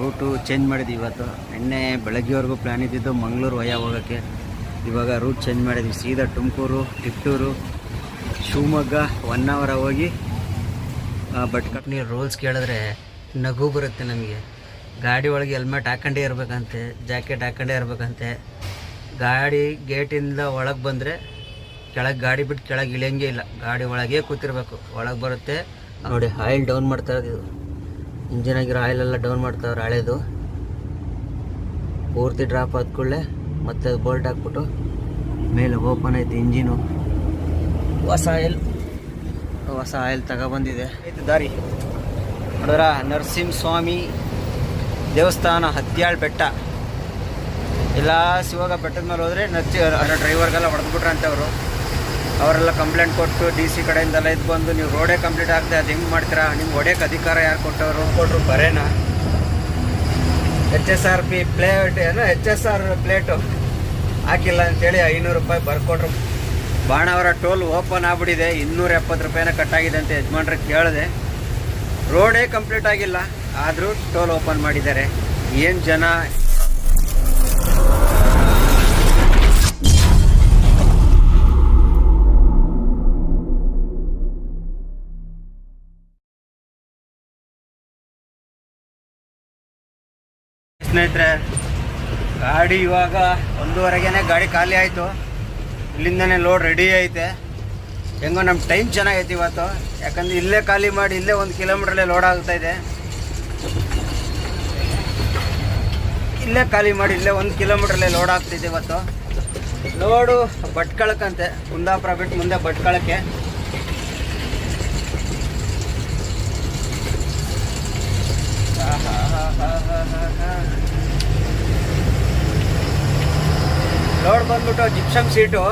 Route change ಮಾಡಿದ್ವಿ ಇವತ್ತು. ನಿನ್ನೆ ಬೆಳಗ್ಗೆವರೆಗೂ ಪ್ಲ್ಯಾನ್ ಇದ್ದಿದ್ದು ಮಂಗಳೂರು ವಯ ಹೋಗೋಕ್ಕೆ. ಇವಾಗ ರೂಟ್ ಚೇಂಜ್ ಮಾಡಿದ್ವಿ. ಸೀದಾ ತುಮಕೂರು ತಿಟ್ಟೂರು ಶಿವಮೊಗ್ಗ ಒನ್ ಅವರ ಹೋಗಿ ಬಟ್ ಕಂಪ್ನಿ ರೂಲ್ಸ್ ಕೇಳಿದ್ರೆ ನಗು ಬರುತ್ತೆ ನಮಗೆ. ಗಾಡಿ ಒಳಗೆ ಹೆಲ್ಮೆಟ್ ಹಾಕೊಂಡೇ ಇರಬೇಕಂತೆ ಜಾಕೆಟ್ ಹಾಕೊಂಡೇ ಇರಬೇಕಂತೆ. ಗಾಡಿ ಗೇಟಿಂದ ಒಳಗೆ ಬಂದರೆ ಕೆಳಗೆ ಗಾಡಿ ಬಿಟ್ಟು ಕೆಳಗೆ ಇಳಿಯಂಗೆ ಇಲ್ಲ. ಗಾಡಿ ಒಳಗೆ ಕೂತಿರ್ಬೇಕು. ಒಳಗೆ ಬರುತ್ತೆ. ನೋಡಿ ಆಯಿಲ್ ಡೌನ್ ಮಾಡ್ತಾ ಇರೋದು ಇಂಜಿನ್ ಆಗಿರೋ ಆಯಿಲ್ ಎಲ್ಲ ಡೌನ್ ಮಾಡ್ತಾವ್ರೆ ಹಳೇದು. ಪೂರ್ತಿ ಡ್ರಾಪ್ ಆದ ಕೂಡಲೇ ಮತ್ತೆ ಬೋಲ್ಟ್ ಹಾಕ್ಬಿಟ್ಟು ಮೇಲೆ ಓಪನ್ ಐತೆ ಇಂಜಿನು. ಹೊಸ ಆಯಿಲ್ ಹೊಸ ಆಯಿಲ್ ತಗೊಬಂದಿದೆ. ಇದು ದಾರಿ. ನೋಡಿದ್ರ ನರಸಿಂಹ ಸ್ವಾಮಿ ದೇವಸ್ಥಾನ ಹತ್ಯಾಳ್ ಬೆಟ್ಟ. ಎಲ್ಲ ಶಿವಾಗ ಬೆಟ್ಟದ ಮೇಲೆ ಹೋದರೆ ನರ್ಸಿ ಡ್ರೈವರ್ಗೆಲ್ಲ ಹೊಡೆದ್ಬಿಟ್ರಂತೆ ಅವರು. ಅವರೆಲ್ಲ ಕಂಪ್ಲೇಂಟ್ ಕೊಟ್ಟು ಡಿ ಸಿ ಕಡೆಯಿಂದೆಲ್ಲ ಇದು ಬಂದು ನೀವು ರೋಡೇ ಕಂಪ್ಲೀಟ್ ಆಗದೆ ಅದು ಹೆಂಗೆ ಮಾಡ್ತೀರಾ? ನಿಮ್ಗೆ ಹೊಡೆಯೋಕೆ ಅಧಿಕಾರ ಯಾರು ಕೊಟ್ಟವರು? ಕೊಟ್ಟರು ಬರೇನಾ H S R P plate ಏನೋ ಎಚ್ ಎಸ್ ಆರ್ ಪ್ಲೇಟು ಹಾಕಿಲ್ಲ ಅಂತೇಳಿ ಐನೂರು ರೂಪಾಯಿ ಬರ್ಕೊಟ್ರು. ಬಾಣವರ ಟೋಲ್ ಓಪನ್ ಆಗ್ಬಿಟ್ಟಿದೆ. ಇನ್ನೂರ ಎಪ್ಪತ್ತು ರೂಪಾಯಿನ ಕಟ್ಟಾಗಿದೆ ಅಂತ ಯಜಮಾನ್ರಿಗೆ ಕೇಳಿದೆ. ರೋಡೇ ಕಂಪ್ಲೀಟ್ ಆಗಿಲ್ಲ. ಆದರೂ ಟೋಲ್ ಓಪನ್ ಮಾಡಿದ್ದಾರೆ. ಏನು ಜನ ಸ್ನೇಹಿತರೆ, ಗಾಡಿ ಇವಾಗ ಒಂದೂವರೆಗೇನೆ ಗಾಡಿ ಖಾಲಿ ಆಯಿತು. ಇಲ್ಲಿಂದನೇ ಲೋಡ್ ರೆಡಿ ಐತೆ. ಹೆಂಗೋ ನಮ್ಮ ಟೈಮ್ ಚೆನ್ನಾಗೈತೆ ಇವತ್ತು. ಯಾಕಂದ್ರೆ ಇಲ್ಲೇ ಖಾಲಿ ಮಾಡಿ ಇಲ್ಲೇ ಒಂದು ಕಿಲೋಮೀಟ್ರಲ್ಲೇ ಲೋಡ್ ಆಗ್ತಾ ಇದೆ. ಇಲ್ಲೇ ಖಾಲಿ ಮಾಡಿ ಇಲ್ಲೇ ಒಂದು ಕಿಲೋಮೀಟ್ರಲ್ಲೇ ಲೋಡ್ ಆಗ್ತಿದೆ ಇವತ್ತು. ಲೋಡು ಭಟ್ಕಳಕ್ಕಂತೆ, ಕುಂದಾಪುರ ಬಿಟ್ಟು ಮುಂದೆ ಭಟ್ಕಳಕ್ಕೆ. ಲೋಡ್ ಬಂದ್ಬಿಟ್ಟು ಜಿಪ್ಸಮ್ ಸೀಟು.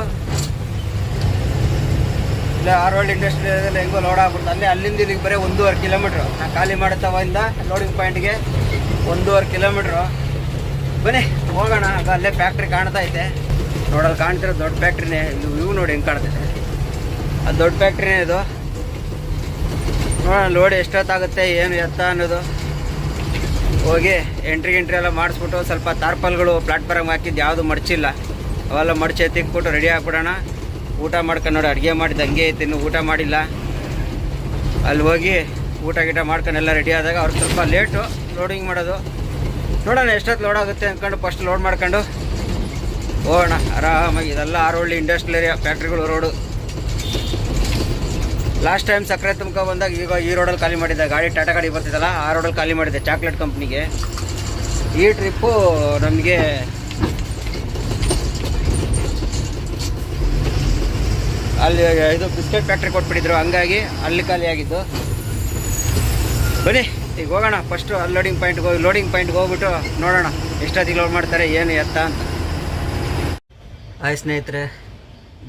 ಇಲ್ಲ ಆರ್ವಲ್ಡ್ ಇಂಡಸ್ಟ್ರಿಯಲ್ ಹೆಂಗೋ ಲೋಡ್ ಆಗ್ಬಿಡ್ತು. ಅಲ್ಲೇ ಅಲ್ಲಿಂದ ಇಲ್ಲಿಗೆ ಬರೀ ಒಂದೂವರೆ ಕಿಲೋಮೀಟ್ರು ನಾನು ಖಾಲಿ ಮಾಡುತ್ತವಿಂದ ಲೋಡಿಂಗ್ ಪಾಯಿಂಟ್ಗೆ ಒಂದೂವರೆ ಕಿಲೋಮೀಟ್ರು ಬನ್ನಿ, ಹೋಗೋಣ. ಅದು ಅಲ್ಲೇ ಫ್ಯಾಕ್ಟ್ರಿ ಕಾಣ್ತಾ ಐತೆ. ನೋಡಲ್ಲಿ ಕಾಣ್ತಿರೋ ದೊಡ್ಡ ಫ್ಯಾಕ್ಟ್ರಿನೇ ಇದು ವ್ಯೂ ನೋಡಿ ಹೆಂಗೆ ಕಾಣ್ತೈತೆ ಅದು ದೊಡ್ಡ ಫ್ಯಾಕ್ಟ್ರಿನೇ ಇದು. ನೋಡೋಣ ಲೋಡ್ ಎಷ್ಟೊತ್ತಾಗುತ್ತೆ, ಏನು ಎತ್ತ ಅನ್ನೋದು. ಹೋಗಿ ಎಂಟ್ರಿ ಎಂಟ್ರಿ ಎಲ್ಲ ಮಾಡಿಸ್ಬಿಟ್ಟು ಸ್ವಲ್ಪ ತಾರ್ಪಲ್ಗಳು ಪ್ಲಾಟ್ಫಾರ್ಮ್ ಹಾಕಿದ್ದು ಯಾವುದು ಮಡಚಿಲ್ಲ. ಅವೆಲ್ಲ ಮಡಚೆ ತಿಕ್ಬಿಟ್ಟು ರೆಡಿ ಆಗ್ಬಿಡೋಣ. ಊಟ ಮಾಡ್ಕೊಂಡು ನೋಡಿ, ಅಡುಗೆ ಮಾಡಿದ್ದು ಹಂಗೆ ಐತೆ, ಇನ್ನು ಊಟ ಮಾಡಿಲ್ಲ. ಅಲ್ಲಿ ಹೋಗಿ ಊಟ ಗೀಟ ಮಾಡ್ಕೊಂಡು ಎಲ್ಲ ರೆಡಿ ಆದಾಗ ಅವ್ರು ಸ್ವಲ್ಪ ಲೇಟು ಲೋಡಿಂಗ್ ಮಾಡೋದು. ನೋಡೋಣ ಎಷ್ಟೊತ್ತು ಲೋಡ್ ಆಗುತ್ತೆ ಅಂದ್ಕೊಂಡು ಫಸ್ಟ್ ಲೋಡ್ ಮಾಡ್ಕೊಂಡು ಹೋಗೋಣ. ಆರಾಮಾಗಿ ಇದೆಲ್ಲ ಆರೋಳ್ಳಿ ಇಂಡಸ್ಟ್ರಿಯಲ್ ಏರಿಯಾ ಫ್ಯಾಕ್ಟ್ರಿಗಳು ರೋಡು ಲಾಸ್ಟ್ ಟೈಮ್ ಸಕ್ಕರೆ ತುಂಬ್ಕೊ ಬಂದಾಗ ಈಗ ಈ ರೋಡಲ್ಲಿ ಖಾಲಿ ಮಾಡಿದ್ದೆ ಗಾಡಿ ಟಾಟಾ ಗಾಡಿ ಬರ್ತಿದ್ದಲ್ಲ ಆ ರೋಡಲ್ಲಿ ಖಾಲಿ ಮಾಡಿದ್ದೆ ಚಾಕ್ಲೇಟ್ ಕಂಪ್ನಿಗೆ ಈ ಟ್ರಿಪ್ಪು ನಮಗೆ ಅಲ್ಲಿ, ಇದು ಬಿಸ್ಕೆಟ್ ಫ್ಯಾಕ್ಟ್ರಿ ಕೊಟ್ಬಿಟ್ಟಿದ್ರು. ಹಂಗಾಗಿ ಅಲ್ಲಿ ಖಾಲಿ ಆಗಿದ್ದು. ಬನ್ನಿ, ಈಗ ಹೋಗೋಣ. ಫಸ್ಟು ಅಲ್ಲಿ ಲೋಡಿಂಗ್ ಪಾಯಿಂಟ್ಗೆ ಹೋಗಿ ಲೋಡಿಂಗ್ ಪಾಯಿಂಟ್ಗೆ ಹೋಗ್ಬಿಟ್ಟು ನೋಡೋಣ. ಎಷ್ಟೊತ್ತಿಗೆ ಲೋಡ್ ಮಾಡ್ತಾರೆ, ಏನು ಎತ್ತ ಅಂತ. ಆಯ್ ಸ್ನೇಹಿತರೆ.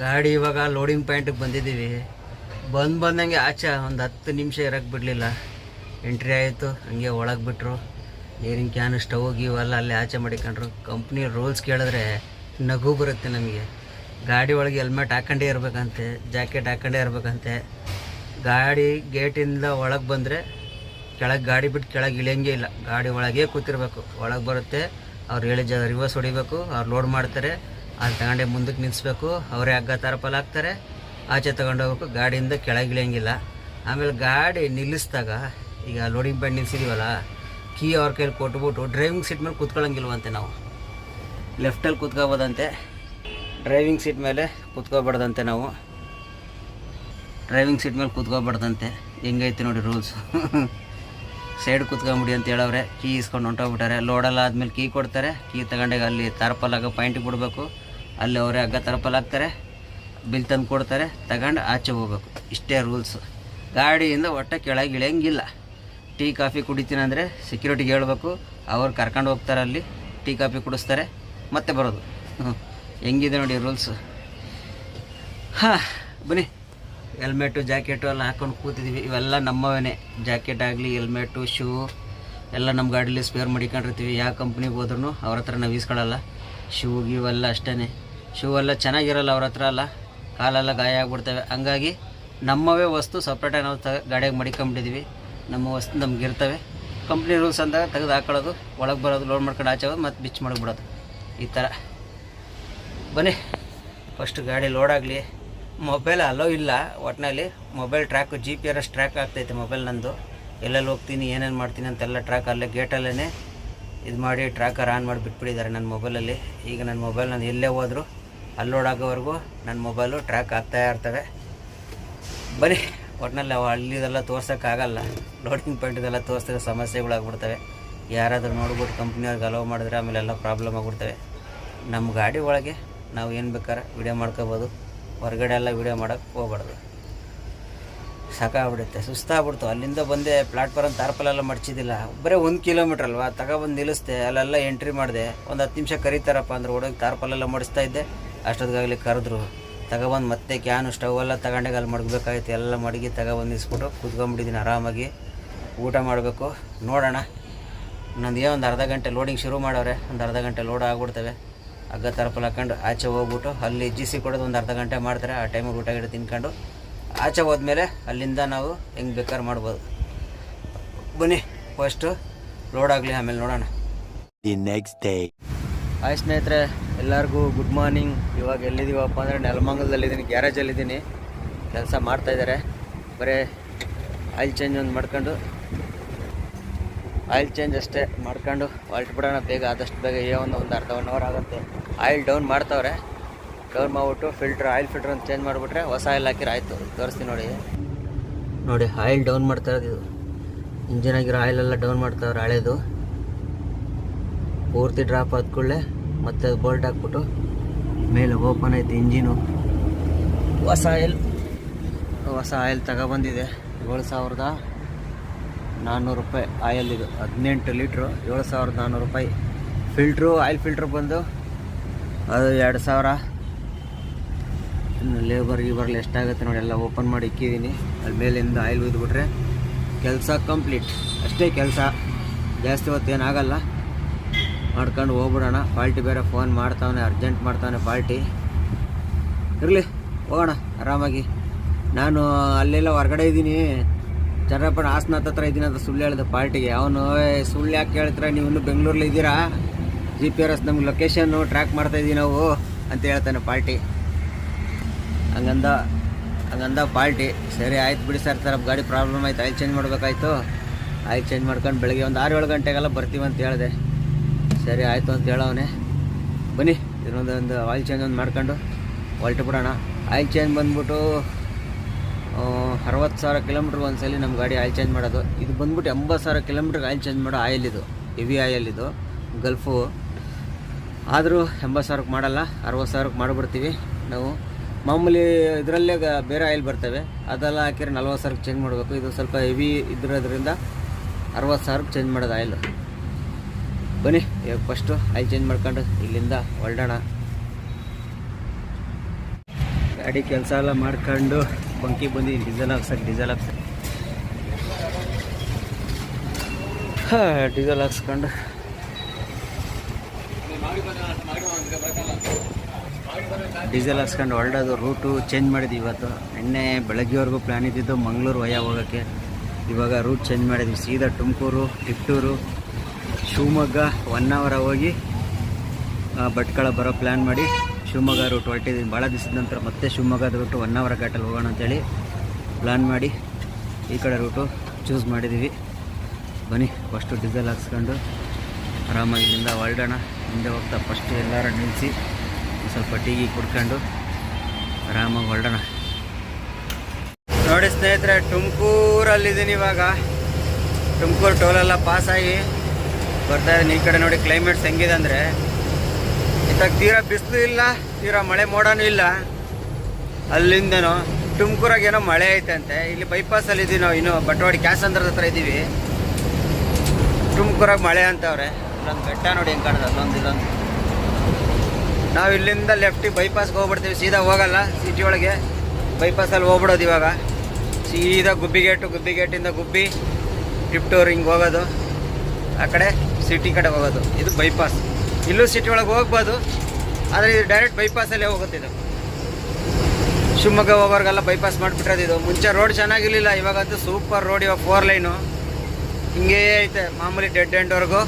ಗಾಡಿ ಇವಾಗ ಲೋಡಿಂಗ್ ಪಾಯಿಂಟಿಗೆ ಬಂದಿದ್ದೀವಿ. ಬಂದು ಬಂದಂಗೆ ಆಚೆ ಒಂದು ಹತ್ತು ನಿಮಿಷ ಇರೋಕ್ಕೆ ಬಿಡಲಿಲ್ಲ. ಎಂಟ್ರಿ ಆಯಿತು, ಹಂಗೆ ಒಳಗೆ ಬಿಟ್ಟರು ನೀರಿನ ಕ್ಯಾನು, ಸ್ಟವ್ ಇವೆಲ್ಲ ಅಲ್ಲಿ ಆಚೆ ಮಾಡಿಕೊಂಡ್ರು. ಕಂಪ್ನಿ ರೂಲ್ಸ್ ಕೇಳಿದ್ರೆ ನಗು ಬರುತ್ತೆ ನಮಗೆ. ಗಾಡಿ ಒಳಗೆ ಹೆಲ್ಮೆಟ್ ಹಾಕೊಂಡೇ ಇರಬೇಕಂತೆ ಜಾಕೆಟ್ ಹಾಕೊಂಡೇ ಇರಬೇಕಂತೆ. ಗಾಡಿ ಗೇಟಿಂದ ಒಳಗೆ ಬಂದರೆ ಕೆಳಗೆ ಗಾಡಿ ಬಿಟ್ಟು ಕೆಳಗೆ ಇಳಿಯಂಗೆ ಇಲ್ಲ. ಗಾಡಿ ಒಳಗೆ ಕೂತಿರ್ಬೇಕು. ಒಳಗೆ ಬರುತ್ತೆ, ಅವ್ರು ಹೇಳಿ ಜ ರಿವರ್ಸ್ ಹೊಡಿಬೇಕು, ಅವ್ರು ಲೋಡ್ ಮಾಡ್ತಾರೆ ಅಲ್ಲಿ ತಗೊಂಡೆ ಮುಂದಕ್ಕೆ ನಿಲ್ಲಿಸ್ಬೇಕು ಅವರೇ ಹಗ್ಗ ತಾರಪಲ್ ಹಾಕ್ತಾರೆ, ಆಚೆ ತಗೊಂಡೋಗ್ಬೇಕು ಗಾಡಿಯಿಂದ ಕೆಳಗೆ ಇಳಿಯಂಗಿಲ್ಲ. ಆಮೇಲೆ ಗಾಡಿ ನಿಲ್ಲಿಸಿದಾಗ, ಈಗ ಲೋಡಿಂಗ್ ಬ್ಯಾಂಡ್ ನಿಲ್ಲಿಸಿದೀವಲ್ಲ ಕೀ ಅವ್ರ ಕೈಲಿ ಕೊಟ್ಬಿಟ್ಟು ಡ್ರೈವಿಂಗ್ ಸೀಟ್ ಮೇಲೆ ಕೂತ್ಕೊಳ್ಳಂಗಿಲ್ವಂತೆ ನಾವು. ಲೆಫ್ಟಲ್ಲಿ ಕೂತ್ಕೋಬೋದಂತೆ. ಡ್ರೈವಿಂಗ್ ಸೀಟ್ ಮೇಲೆ ಕೂತ್ಕೋಬಾರ್ದಂತೆ ನಾವು. ಡ್ರೈವಿಂಗ್ ಸೀಟ್ ಮೇಲೆ ಕೂತ್ಕೋಬಾರ್ದಂತೆ ಹೆಂಗೈತೆ ನೋಡಿ ರೂಲ್ಸ್. ಸೈಡ್ ಕೂತ್ಕೊಂಬಿಡಿ ಅಂತ ಹೇಳವ್ರೆ. ಕೀ ಇಸ್ಕೊಂಡು ಹೊಂಟೋಗ್ಬಿಟ್ಟಾರೆ. ಲೋಡೆಲ್ಲ ಆದಮೇಲೆ ಕೀ ಕೊಡ್ತಾರೆ. ಕೀ ತಗೊಂಡಾಗ ಅಲ್ಲಿ ತಾರ್ಪಲ್ಲಾಗ ಪಾಯಿಂಟ್ ಬಿಡಬೇಕು. ಅಲ್ಲಿ ಅವರೇ ಹಗ್ಗ ತಾರ್ಪಲ್ ಹಾಕ್ತಾರೆ ಬಿಲ್ ತಂದು ಕೊಡ್ತಾರೆ. ತಗೊಂಡು ಆಚೆ ಹೋಗ್ಬೇಕು. ಇಷ್ಟೇ ರೂಲ್ಸು. ಗಾಡಿಯಿಂದ ಒಟ್ಟೆ ಕೆಳಗೆ ಇಳಿಯಂಗಿಲ್ಲ. ಟೀ ಕಾಫಿ ಕುಡಿತೀನಿ ಅಂದರೆ ಸೆಕ್ಯೂರಿಟಿಗೆ ಹೇಳ್ಬೇಕು. ಅವ್ರು ಕರ್ಕೊಂಡು ಹೋಗ್ತಾರೆ ಅಲ್ಲಿ. ಟೀ ಕಾಫಿ ಕುಡಿಸ್ತಾರೆ. ಮತ್ತೆ ಬರೋದು. ಹ್ಞೂ ಹೆಂಗಿದೆ ನೋಡಿ ರೂಲ್ಸ್ ಹಾಂ, ಬನ್ನಿ. ಹೆಲ್ಮೆಟು ಜಾಕೆಟು ಎಲ್ಲ ಹಾಕ್ಕೊಂಡು ಕೂತಿದ್ದೀವಿ ಇವೆಲ್ಲ ನಮ್ಮವೇ ಜಾಕೆಟ್ ಆಗಲಿ ಹೆಲ್ಮೆಟು ಶೂ ಎಲ್ಲ ನಮ್ಮ ಗಾಡೀಲಿ ಸ್ಪೇರ್ ಮಾಡಿಕೊಂಡಿರ್ತೀವಿ. ಯಾವ ಕಂಪ್ನಿಗೆ ಹೋದ್ರೂ ಅವ್ರ ಹತ್ರ ನಾವು ಈಸ್ಕೊಳ್ಳಲ್ಲ ಶೂ ಇವೆಲ್ಲ ಅಷ್ಟೇ ಶೂ ಎಲ್ಲ ಚೆನ್ನಾಗಿರಲ್ಲ ಅವ್ರ ಹತ್ರ ಅಲ್ಲ. ಕಾಲೆಲ್ಲ ಗಾಯ ಆಗ್ಬಿಡ್ತವೆ. ಹಂಗಾಗಿ ನಮ್ಮವೇ ವಸ್ತು ಸಪ್ರೇಟಾಗಿ ನಾವು ತ, ಗಾಡಿಯಾಗ ಮಡಿಕೊಂಬಿಟ್ಟಿದ್ದೀವಿ ನಮ್ಮ ವಸ್ತು ನಮ್ಗೆ ಇರ್ತವೆ. ಕಂಪ್ನಿ ರೂಲ್ಸ್ ಅಂದಾಗ ತೆಗೆದು ಹಾಕೊಳ್ಳೋದು, ಒಳಗೆ ಬರೋದು ಲೋಡ್ ಮಾಡ್ಕೊಂಡು ಆಚೆ ಹೋಗೋದು, ಮತ್ತು ಬಿಚ್ ಮಾಡಿಬಿಡೋದು. ಈ ಥರ ಬನ್ನಿ. ಫಸ್ಟ್ ಗಾಡಿ ಲೋಡ್ ಆಗಲಿ. ಮೊಬೈಲ್ ಅಲೋ ಇಲ್ಲ. ಒಟ್ಟಿನಲ್ಲಿ mobile track G P R S track ಆಗ್ತೈತೆ ಮೊಬೈಲ್ ನಂದು. ಎಲ್ಲೆಲ್ಲಿ ಹೋಗ್ತೀನಿ, ಏನೇನು ಮಾಡ್ತೀನಿ ಅಂತೆಲ್ಲ ಟ್ರ್ಯಾಕ್ ಅಲ್ಲೇ ಗೇಟಲ್ಲೇ ಇದು ಮಾಡಿ ಟ್ರ್ಯಾಕರ್ ಆನ್ ಮಾಡಿ ಬಿಟ್ಬಿಟ್ಟಿದ್ದಾರೆ ನನ್ನ ಮೊಬೈಲಲ್ಲಿ ಈಗ ನನ್ನ ಮೊಬೈಲ್ ನಾನು ಎಲ್ಲೇ ಹೋದರೂ ಅಲ್ಲಿ ಲೋಡ್ ಆಗೋವರೆಗೂ ನನ್ನ ಮೊಬೈಲು ಟ್ರ್ಯಾಕ್ ಆಗ್ತಾ ಇರ್ತವೆ. ಬನ್ನಿ. ಒಟ್ಟಿನಲ್ಲಿ ಅವು ಅಲ್ಲಿದೆಲ್ಲ ತೋರ್ಸೋಕ್ಕಾಗಲ್ಲ ಲೋಡಿಂಗ್ ಪಾಯಿಂಟ್ದೆಲ್ಲ ತೋರಿಸಿದ್ರೆ ಸಮಸ್ಯೆಗಳಾಗ್ಬಿಡ್ತವೆ. ಯಾರಾದರೂ ನೋಡ್ಬಿಟ್ಟು ಕಂಪ್ನಿಯವ್ರಿಗೆ ಅಲೋ ಮಾಡಿದ್ರೆ ಆಮೇಲೆ ಎಲ್ಲ ಪ್ರಾಬ್ಲಮ್ ಆಗಿಬಿಡ್ತವೆ. ನಮ್ಮ ಗಾಡಿ ಒಳಗೆ ನಾವು ಏನು ಬೇಕಾದ್ರೆ ವಿಡಿಯೋ ಮಾಡ್ಕೋಬೋದು. ಹೊರಗಡೆ ಎಲ್ಲ ವೀಡಿಯೋ ಮಾಡೋಕ್ಕೆ ಹೋಗ್ಬಾರ್ದು. ಸಾಕಾಗ್ಬಿಡುತ್ತೆ. ಸುಸ್ತಾಗ್ಬಿಡ್ತು. ಅಲ್ಲಿಂದ ಬಂದೆ ಪ್ಲಾಟ್ಫಾರ್ಮ್ ತಾರ್ಪಲೆಲ್ಲ ಮಡ್ಚಿದ್ದಿಲ್ಲ. ಬರೀ ಒಂದು ಕಿಲೋಮೀಟ್ರ್ ಅಲ್ವಾ? ತಗೊಬಂದು ನಿಲ್ಲಿಸ್ದೆ. ಅಲ್ಲೆಲ್ಲ ಎಂಟ್ರಿ ಮಾಡಿದೆ. ಒಂದು ಹತ್ತು ನಿಮಿಷ ಕರೀತಾರಪ್ಪ ಅಂದ್ರೆ ಹೊಡೋಗಿ ತಾರ್ಪಲೆಲ್ಲ ಮಡಿಸ್ತಾ ಇದ್ದೆ. ಅಷ್ಟೊತ್ತಿಗಾಗಲಿ ಕರೆದ್ರು. ತಗೊಬಂದು ಮತ್ತೆ ಕ್ಯಾನು ಸ್ಟವ್ ಎಲ್ಲ ತಗೊಂಡಾಗ ಅಲ್ಲಿ ಮಡಗಬೇಕಾಗಿತ್ತು ಎಲ್ಲ ಮಡಗಿ ತಗೊಬಂದು ನಿಲ್ಲಿಸ್ಬಿಟ್ಟು ಕುತ್ಕೊಂಬಿಟ್ಟಿದ್ದೀನಿ ಆರಾಮಾಗಿ. ಊಟ ಮಾಡಬೇಕು. ನೋಡೋಣ. ನಂದು ಒಂದು ಅರ್ಧ ಗಂಟೆ ಲೋಡಿಂಗ್ ಶುರು ಮಾಡೋರೆ. ಒಂದು ಅರ್ಧ ಗಂಟೆ ಲೋಡ್ ಆಗ್ಬಿಡ್ತವೆ. ಹಗ್ಗ ತರಪಲ್ ಹಾಕೊಂಡು ಆಚೆ ಹೋಗ್ಬಿಟ್ಟು ಅಲ್ಲಿ ಜಿಸಿ ಕೊಡೋದು ಒಂದು ಅರ್ಧ ಗಂಟೆ ಮಾಡ್ತಾರೆ. ಆ ಟೈಮಿಗೆ ಊಟ ಗಿಡ ತಿನ್ಕೊಂಡು ಆಚೆ ಹೋದ್ಮೇಲೆ ಅಲ್ಲಿಂದ ನಾವು ಹೆಂಗೆ ಬೇಕಾದ್ರೆ ಮಾಡ್ಬೋದು. ಬನ್ನಿ ಫಸ್ಟು ಲೋಡ್ ಆಗಲಿ ಆಮೇಲೆ ನೋಡೋಣ. ದಿ ನೆಕ್ಸ್ಟ್ ಡೇ ಹಾಯ್ ಸ್ನೇಹಿತರೆ ಎಲ್ಲರಿಗೂ ಗುಡ್ ಮಾರ್ನಿಂಗ್ ಇವಾಗ ಎಲ್ಲಿದ್ದೀವಪ್ಪ ಅಂದರೆ ನೆಲಮಂಗಲದಲ್ಲಿದ್ದೀನಿ ಗ್ಯಾರೇಜಲ್ಲಿದ್ದೀನಿ ಕೆಲಸ ಮಾಡ್ತಾಯಿದ್ದಾರೆ ಬರೀ ಆಯಿಲ್ ಚೇಂಜ್ ಒಂದು ಮಾಡ್ಕೊಂಡು ಆಯಿಲ್ ಚೇಂಜ್ ಅಷ್ಟೇ ಮಾಡ್ಕೊಂಡು ಹೊಲ್ಟ್ ಬಿಡೋಣ ಬೇಗ ಆದಷ್ಟು ಬೇಗ ಏ ಒಂದು ಒಂದು ಅರ್ಧ ಒನ್ ಅವರ್ ಆಗುತ್ತೆ. ಆಯಿಲ್ ಡೌನ್ ಮಾಡ್ತಾವ್ರೆ. ಡೌನ್ ಮಾಡಿಬಿಟ್ಟು ಫಿಲ್ಟ್ರ್, ಆಯಿಲ್ ಫಿಲ್ಟ್ರ್ ಅಂತ ಚೇಂಜ್ ಮಾಡಿಬಿಟ್ರೆ ಹೊಸ ಆಯಿಲ್ ಹಾಕಿರೋ ಆಯಿತು. ತೋರಿಸ್ತೀನಿ ನೋಡಿ. ನೋಡಿ, ಆಯಿಲ್ ಡೌನ್ ಮಾಡ್ತಾ ಇರೋದು ಇದು. ಇಂಜಿನ್ ಆಗಿರೋ ಆಯಿಲೆಲ್ಲ ಡೌನ್ ಮಾಡ್ತಾವ್ರೆ ಹಳೇದು. ಪೂರ್ತಿ ಡ್ರಾಪ್ ಆದ ಕೂಡಲೇ ಮತ್ತೆ ಬೋಲ್ಟ್ ಹಾಕ್ಬಿಟ್ಟು ಮೇಲೆ ಓಪನ್ ಆಯಿತು ಇಂಜಿನು. ಹೊಸ ಆಯಿಲ್. ಹೊಸ ಆಯಿಲ್ ತಗೊಬಂದಿದೆ. ಏಳು ಸಾವಿರದ ನಾನ್ನೂರು ರೂಪಾಯಿ ಆಯಿಲ್ ಇದು ಹದಿನೆಂಟು ಲೀಟ್ರು ಏಳು ಸಾವಿರದ ನಾನ್ನೂರು ರೂಪಾಯಿ. ಫಿಲ್ಟ್ರು, ಆಯಿಲ್ ಫಿಲ್ಟ್ರ್ ಬಂದು ಅದು ಎರಡು ಸಾವಿರ. ಇನ್ನು ಲೇಬರ್ ಗೀಬರ್ಲಿ ಎಷ್ಟಾಗುತ್ತೆ ನೋಡಿ, ಎಲ್ಲ ಓಪನ್ ಮಾಡಿ ಇಕ್ಕಿದ್ದೀನಿ. ಅಲ್ಲಿ ಮೇಲಿಂದ ಆಯಿಲ್ ಉಯ್ದುಬಿಟ್ರೆ ಕೆಲಸ ಕಂಪ್ಲೀಟ್ ಅಷ್ಟೇ ಕೆಲಸ. ಜಾಸ್ತಿ ಹೊತ್ತೇನಾಗಲ್ಲ ಮಾಡ್ಕೊಂಡು ಹೋಗ್ಬಿಡೋಣ. ಪಾಲ್ಟಿ ಬೇರೆ ಫೋನ್ ಮಾಡ್ತಾವನೆ ಅರ್ಜೆಂಟ್ ಮಾಡ್ತಾವನೆ ಪಾಲ್ಟಿ ಇರಲಿ, ಹೋಗೋಣ, ಆರಾಮಾಗಿ. ನಾನು ಅಲ್ಲೆಲ್ಲ ಹೊರಗಡೆ ಇದ್ದೀನಿ. ಚನ್ನಪ್ಪನ ಹಾಸನ ಹತ್ರ ಇದ್ದೀನಿ ಅಂತ ಸುಳ್ಳು ಹೇಳಿದೆ ಪಾರ್ಟಿಗೆ ಅವನು ಸುಳ್ಳು ಯಾಕೆ ಹೇಳ್ತಾರೆ ನೀವು ಇನ್ನೂ ಬೆಂಗಳೂರಲ್ಲಿ ಇದ್ದೀರಾ? ಜಿ ಪಿ ಆರ್ ಎಸ್ ನಮ್ಗೆ ಲೊಕೇಶನ್ನು ಟ್ರ್ಯಾಕ್ ಮಾಡ್ತಾ ಇದ್ದೀವಿ ನಾವು ಅಂತ ಹೇಳ್ತಾನೆ ಪಾರ್ಟಿ. ಹಂಗಂದ ಹಂಗಂದ ಪಾರ್ಟಿ. ಸರಿ ಆಯ್ತು ಬಿಡಿ ಸರ್ ಸರ್, ಗಾಡಿ ಪ್ರಾಬ್ಲಮ್ ಆಯ್ತು, ಆಯಿಲ್ ಚೇಂಜ್ ಮಾಡಬೇಕಾಯ್ತು. ಆಯಿಲ್ ಚೇಂಜ್ ಮಾಡ್ಕೊಂಡು ಬೆಳಗ್ಗೆ ಒಂದು ಆರು ಏಳು ಗಂಟೆಗೆಲ್ಲ ಬರ್ತೀವಿ ಅಂತ ಹೇಳಿದೆ. ಸರಿ ಆಯಿತು ಅಂತ ಹೇಳವನೆ ಬನ್ನಿ, ಇನ್ನೊಂದು ಒಂದು ಆಯಿಲ್ ಚೇಂಜ್ ಒಂದು ಮಾಡ್ಕೊಂಡು ಬಿಡೋಣ. ಆಯಿಲ್ ಚೇಂಜ್ ಬಂದ್ಬಿಟ್ಟು ಅರವತ್ತು ಸಾವಿರ ಕಿಲೋಮೀಟ್ರ್ ಒಂದ್ಸಲಿ ನಮ್ಮ ಗಾಡಿ ಆಯಿಲ್ ಚೇಂಜ್ ಮಾಡೋದು. ಇದು ಬಂದ್ಬಿಟ್ಟು ಎಂಬತ್ತು ಸಾವಿರ ಕಿಲೋಮೀಟ್ರ್ಗೆ ಆಯಿಲ್ ಚೇಂಜ್ ಮಾಡೋ ಆಯಿಲ್ ಇದು ಹೆವಿ ಆಯಿಲ್ ಇದು. ಗಲ್ಫು. ಆದರೂ ಎಂಬತ್ತು ಸಾವಿರಕ್ಕೆ ಮಾಡಲ್ಲ, ಅರವತ್ತು ಸಾವಿರಕ್ಕೆ ಮಾಡಿಬಿಡ್ತೀವಿ ನಾವು. ಮಾಮೂಲಿ ಇದರಲ್ಲೇ ಬೇರೆ ಆಯಿಲ್ ಬರ್ತವೆ, ಅದೆಲ್ಲ ಹಾಕಿದ್ರೆ ನಲ್ವತ್ತು ಸಾವಿರಕ್ಕೆ ಚೇಂಜ್ ಮಾಡಬೇಕು. ಇದು ಸ್ವಲ್ಪ ಹೆವಿ ಇದ್ದಿರೋದ್ರಿಂದ ಅರವತ್ತು ಸಾವಿರಕ್ಕೆ ಚೇಂಜ್ ಮಾಡೋದು ಆಯಿಲ್. ಬನ್ನಿ, ಇವಾಗ ಫಸ್ಟು ಆಯಿಲ್ ಚೇಂಜ್ ಮಾಡ್ಕೊಂಡು ಇಲ್ಲಿಂದ ಹೊರಡೋಣ. ಗಾಡಿ ಕೆಲಸ ಎಲ್ಲ ಮಾಡ್ಕೊಂಡು ಬಂಕಿ ಬಂದು ಡೀಸೆಲ್ ಹಾಕ್ಸಕ್ಕೆ ಡೀಸೆಲ್ ಹಾಕ್ಸಕ್ಕೆ. ಹಾಂ, ಡೀಸೆಲ್ ಹಾಕ್ಸ್ಕೊಂಡು ಡೀಸೆಲ್ ಹಾಕ್ಸ್ಕೊಂಡು ಹೊರಡೋದು ರೂಟು ಚೇಂಜ್ ಮಾಡಿದ್ವಿ ಇವತ್ತು. ನಿನ್ನೆ ಬೆಳಗ್ಗೆವರೆಗೂ ಪ್ಲ್ಯಾನ್ ಇದ್ದಿದ್ದು ಮಂಗಳೂರು ವಯ ಹೋಗೋಕ್ಕೆ. ಇವಾಗ ರೂಟ್ ಚೇಂಜ್ ಮಾಡಿದ್ವಿ. ಸೀದಾ ತುಮಕೂರು ಟಿಪ್ಟೂರು ಶಿವಮೊಗ್ಗ ಒನ್ ಅವರ ಹೋಗಿ ಭಟ್ಕಳ ಬರೋ ಪ್ಲ್ಯಾನ್ ಮಾಡಿ ಶಿವಮೊಗ್ಗ ರೂಟ್ ಹೊರಟಿದ್ದೀನಿ ಭಾಳ ದಿವಸದ ನಂತರ ಮತ್ತೆ ಶಿವಮೊಗ್ಗದ ರೂಟು ಒನ್ ಅವರ್ ಘಾಟಲ್ಲಿ ಹೋಗೋಣ ಅಂತೇಳಿ ಪ್ಲ್ಯಾನ್ ಮಾಡಿ ಈ ಕಡೆ ರೂಟು ಚೂಸ್ ಮಾಡಿದ್ದೀವಿ ಬನ್ನಿ ಫಸ್ಟು ಡೀಸೆಲ್ ಹಾಕ್ಸ್ಕೊಂಡು ಆರಾಮಾಗಿ ಹೊರಡೋಣ. ಹಿಂದೆ ಹೋಗ್ತಾ ಫಸ್ಟ್ ಎಲ್ಲರ ನಿಲ್ಲಿಸಿ ಸ್ವಲ್ಪ ಟೀಗಿ ಕುಡ್ಕೊಂಡು ಆರಾಮಾಗಿ ಹೊರಡೋಣ. ನೋಡಿ ಸ್ನೇಹಿತರೆ, ತುಮಕೂರಲ್ಲಿದ್ದೀನಿ ಇವಾಗ. ತುಮಕೂರು ಟೋಲೆಲ್ಲ ಪಾಸಾಗಿ ಬರ್ತಾ ಇದ್ದೀನಿ. ಈ ಕಡೆ ನೋಡಿ ಕ್ಲೈಮೇಟ್ಸ್ ಹೆಂಗಿದೆ ಅಂದರೆ ಇತ್ತಾಗ ತೀರಾ ಬಿಸಿಲು ಇಲ್ಲ, ತೀರಾ ಮಳೆ ಮೋಡನೂ ಇಲ್ಲ. ಅಲ್ಲಿಂದನೋ ತುಮಕೂರಾಗ ಏನೋ ಮಳೆ ಅಂತೆ ಇಲ್ಲಿ ಬೈಪಾಸಲ್ಲಿ ಇದ್ದೀವಿ ನಾವು ಇನ್ನು, ಬಟವಾಡಿ, ಕ್ಯಾಸಂದ್ರದ ಹತ್ರ ಇದ್ದೀವಿ ತುಮಕೂರಾಗ ಮಳೆ ಅಂತವ್ರೆ. ಇಲ್ಲೊಂದು ಬೆಟ್ಟ ನೋಡಿ ಹೆಂಗೆ ಕಾಣ್ತದೆ ಅಲ್ಲೊಂದು, ಇಲ್ಲೊಂದು. ನಾವು ಇಲ್ಲಿಂದ ಲೆಫ್ಟಿಗೆ ಬೈಪಾಸ್ಗೆ ಹೋಗ್ಬಿಡ್ತೀವಿ, ಸೀದಾ ಹೋಗಲ್ಲ ಸಿಟಿ ಒಳಗೆ. ಬೈಪಾಸಲ್ಲಿ ಹೋಗ್ಬಿಡೋದು ಇವಾಗ. ಸೀದಾ ಗುಬ್ಬಿ ಗೇಟು ಗುಬ್ಬಿ ಗೇಟಿಂದ ಗುಬ್ಬಿ ಟ್ರಿಪ್ಟೋರ್ ಹಿಂಗೆ ಹೋಗೋದು. ಆ ಕಡೆ ಸಿಟಿ ಕಡೆ ಹೋಗೋದು, ಇದು ಬೈಪಾಸ್ ಇಲ್ಲೂ ಸಿಟಿ ಒಳಗೆ ಹೋಗ್ಬೋದು, ಆದರೆ ಇದು ಡೈರೆಕ್ಟ್ ಬೈಪಾಸಲ್ಲೇ ಹೋಗುತ್ತೆ ಇದು. ಶಿವಮೊಗ್ಗ ಹೋಗೋರ್ಗೆಲ್ಲ ಬೈಪಾಸ್ ಮಾಡಿಬಿಟ್ರದು ಇದು. ಮುಂಚೆ ರೋಡ್ ಚೆನ್ನಾಗಿರಲಿಲ್ಲ, ಇವಾಗಂತೂ ಸೂಪರ್ ರೋಡ್ ಇವಾಗ ಫೋರ್ ಲೈನು ಹಿಂಗೇ ಐತೆ, ಮಾಮೂಲಿ ಡೆಡ್ ಎಂಡ್ವರೆಗೂ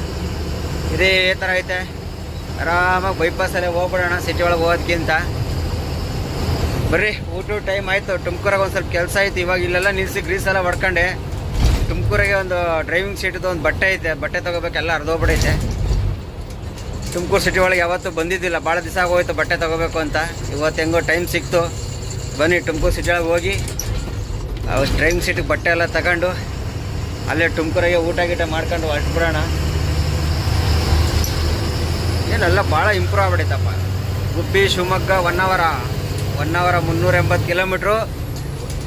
ಇದೇ ಥರ ಐತೆ. ಆರಾಮಾಗಿ ಬೈಪಾಸಲ್ಲೇ ಹೋಗ್ಬಿಡೋಣ ಸಿಟಿ ಒಳಗೆ ಹೋಗೋದಕ್ಕಿಂತ ಬರ್ರಿ, ಊಟ ಟೈಮ್ ಆಯಿತು. ತುಮಕೂರಾಗ ಒಂದು ಸ್ವಲ್ಪ ಕೆಲಸ ಐತೆ ಇವಾಗ ಇಲ್ಲೆಲ್ಲ ನಿಲ್ಲಿಸಿ ಗ್ರೀಸ್ ಎಲ್ಲ ಹೊಡ್ಕೊಂಡೆ. ತುಮಕೂರಿಗೆ ಒಂದು ಡ್ರೈವಿಂಗ್ ಸೀಟ್ದು ಒಂದು ಬಟ್ಟೆ ಐತೆ. ಬಟ್ಟೆ ತೊಗೋಬೇಕೆಲ್ಲ ಅರ್ಧೋಗ್ಬಿಡೈತೆ ತುಮಕೂರು ಸಿಟಿ ಒಳಗೆ ಯಾವತ್ತೂ ಬಂದಿದ್ದಿಲ್ಲ. ಭಾಳ ದಿವಸ ಆಗೋಯ್ತು ಬಟ್ಟೆ ತೊಗೋಬೇಕು ಅಂತ. ಇವತ್ತು ಹೆಂಗೋ ಟೈಮ್ ಸಿಕ್ತು. ಬನ್ನಿ, ತುಮಕೂರು ಸಿಟಿ ಒಳಗೆ ಹೋಗಿ. ಡ್ರೈವಿಂಗ್ ಸೀಟಿಗೆ ಬಟ್ಟೆ ಎಲ್ಲ ತಗೊಂಡು, ಅಲ್ಲೇ ತುಮಕೂರಿಗೆ ಊಟ ಗೀಟ ಮಾಡ್ಕೊಂಡು ಹೊರಟ್ಬಿಡೋಣ. ಏನೆಲ್ಲ ಭಾಳ improve ಆಗ್ಬಿಟ್ಟೈತಪ್ಪ Gubbi, Shivamogga one hour one hour ಮುನ್ನೂರ ಎಂಬತ್ತು ಕಿಲೋಮೀಟ್ರು.